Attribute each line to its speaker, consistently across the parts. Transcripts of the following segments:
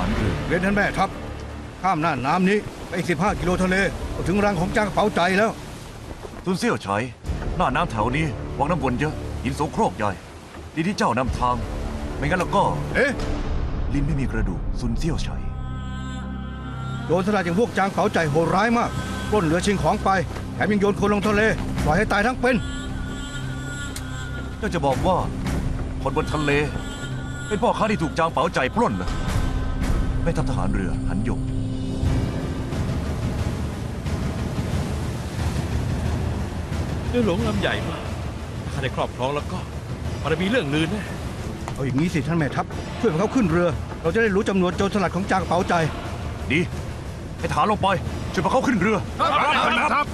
Speaker 1: ารเรือ
Speaker 2: เรียนท่านแม่ทัพข้ามหน้าน้ำนี้ไปอีก15 กิโลทะเลก็ถึงรังของจ้างกระเป๋าใจแล้ว
Speaker 1: ตุนเซี่ยวใช้หน้าน้ำแถวนี้วังน้ำวนเยอะหินโสโครกใหญ่ดีที่เจ้านำทาง ไม่งั้นแล้วก็
Speaker 2: เอ๊ะ
Speaker 1: ลิ้นไม่มีกระดูกซุนเซี่ยวใช้
Speaker 2: โจรสลัดอย่างพวกจางเป๋าใจโหดร้ายมากปล้นเรือชิงของไปแถมยังโยนคนลงทะเลปล่อยให้ตายทั้งเป็น
Speaker 1: เจ้าจะบอกว่าคนบนทะเล เป็นพ่อค้าที่ถูกจางเป๋าใจปล้นเหรอ ไม่ทัพทหารเรือหันหยก
Speaker 3: เรือหลวงลำใหญ่มากถ้าได้ครอบครองแล้วก็มันจะมีเรื่องลือแน่
Speaker 2: เอาอย่างนี้สิท่านแม่ทัพช่วยพวกเขาขึ้นเรือ เราจะได้รู้จำนวนโจรสลัดของจางกระเป๋าใจ
Speaker 1: ดี ให้ทหารลงไปช่วยพาเขาขึ้นเรือ
Speaker 4: ครับ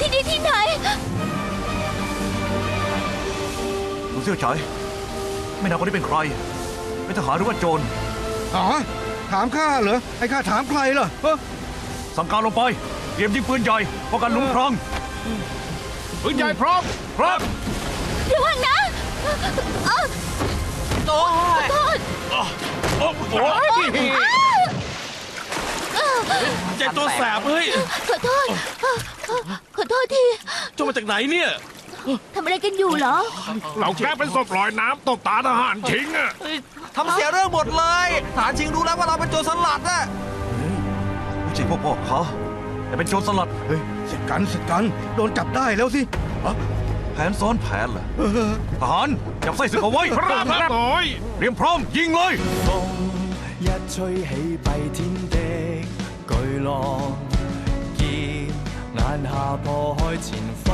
Speaker 5: ที่นี่ที่ไหน
Speaker 1: ซุนเซี่ยวใช้ไม่นานคนนี้เป็นใคร เป็นทหารหรือว่าโจร
Speaker 2: อ๋อถามข้าเหรอให้ข้าถามใครเหรอเอ้อ
Speaker 1: สั่งการลงไป เตรียมยิงปืนใหญ่ป้องกันหลุมพราง
Speaker 4: ปืนใหญ่พร้อม
Speaker 1: ครับ
Speaker 5: ระวังนะเอ้าขอโทษ
Speaker 4: โอ้โห
Speaker 3: เจ็บตัวแสบเฮ้ย
Speaker 5: ขอโทษขอโทษที
Speaker 3: เจ้ามาจากไหนเนี่ย
Speaker 5: ทำอะไรกันอยู่เหรอ
Speaker 4: เราแค่เป็นศพลอยน้ำตกตาทหารทิ้งอะ
Speaker 6: ทำเสียเรื่องหมดเลยฐานชิงรู้แล้วว่าเราเป็นโจรสลัดน่ะ
Speaker 1: ไม่ใช่พวกพ่อค้าแต่เป็นโจรสลัด
Speaker 2: เฮ้ยเสร็จกันเสร็จกัน โดนจับได้แล้วสิอ๋อ
Speaker 1: แผนซ้อนแผนเหรอ
Speaker 2: เออ
Speaker 1: ทหารจับไส้ศึกเอาไว้
Speaker 4: ครับครับโอ้ย
Speaker 1: เตรียมพร้อมยิงเลย
Speaker 7: 一吹起蔽天的巨浪，剑眼下破开前方。